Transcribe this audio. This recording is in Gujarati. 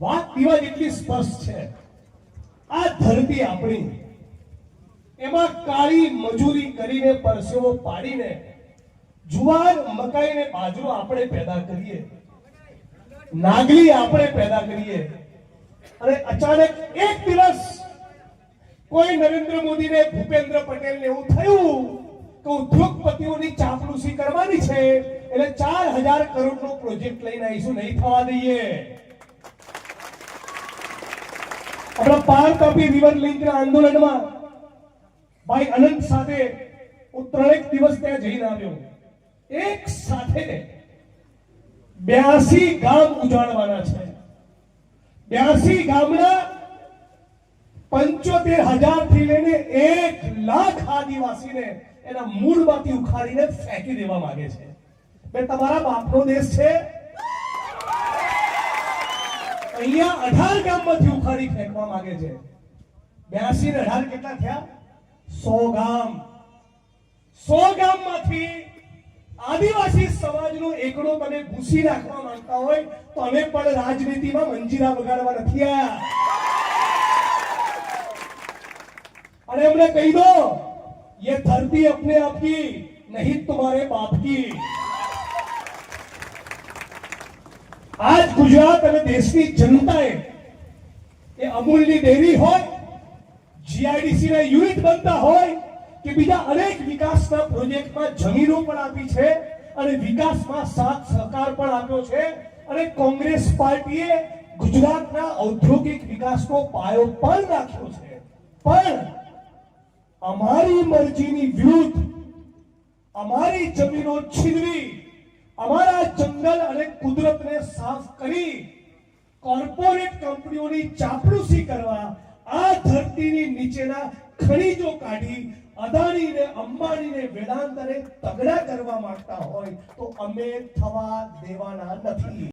વાત પીવા જેટલી સ્પષ્ટ છે. આ ધરતી આપણી, એમાં કાળી મજૂરી કરીને પરસેવો પાડીને, જુવાર મકાઈ બાજરો આપણે પેદા કરીએ, નાગલી આપણે પેદા કરીએ, અને અચાનક એક દિવસ કોઈ નરેન્દ્ર મોદી ને ભૂપેન્દ્ર પટેલ ને એવું થયું કે ઉદ્યોગપતિઓની ચાપલુસી કરવાની છે, એટલે ચાર હજાર કરોડ નો પ્રોજેક્ટ લઈને આવીશું, નહીં થવા દઈએ. આપણા પાર તાપી રિવર લિંક ના આંદોલનમાં ભાઈ અનંત સાથે હું ત્રણેક દિવસ ત્યાં જઈને આવ્યો. એક સાથે બ્યાસી ગામ ઉજાડવાના છે. બ્યાસી ગામના પંચોતેર હજારથી લઈને એક લાખ આદિવાસીને એના મૂળમાંથી ઉખાડીને ફેંકી દેવા માંગે છે. તમારા બાપનો દેશ છે. અઢાર ગામમાંથી ઉખાડી ફેંકવા માંગે છે બ્યાસી ને અઢાર કેટલા થયા સો ગામ સો ગામમાંથી આદિવાસી સમાજનો એકડો તમે ભૂસી નાખવા માંગતા હોય તો અમે પણ રાજનીતિમાં મંજીરા વગાડવા નથી આયા અને એમને કહી દો ये धरती अपने आप की नहीं तुम्हारे बाप की આજ ગુજરાત અને દેશની જનતાએ એ અમૂલની ડેરી હોય જીઆઈડીસી ના યુનિટ બનતા હોય, કે બીજા અનેક વિકાસના પ્રોજેક્ટમાં જમીનો પણ આપી છે અને વિકાસમાં સાથ સહકાર પણ આપ્યો છે અને કોંગ્રેસ પાર્ટીએ ગુજરાતના ઔદ્યોગિક વિકાસનો પાયો પણ રાખ્યો છે. પણ અમારી મરજીની વિરુદ્ધ અમારી જમીનો છીનવી અમારા જંગલ અને કુદરતને સાફ કરી કોર્પોરેટ કંપનીઓની ચાપલુસી કરવા આ ધરતીની નીચેના ખનીજો કાઢી અદાણીને, અંબાણીને વેદાંતને તગડા કરવા માંગતા હોય તો અમે થવા દેવાના નથી.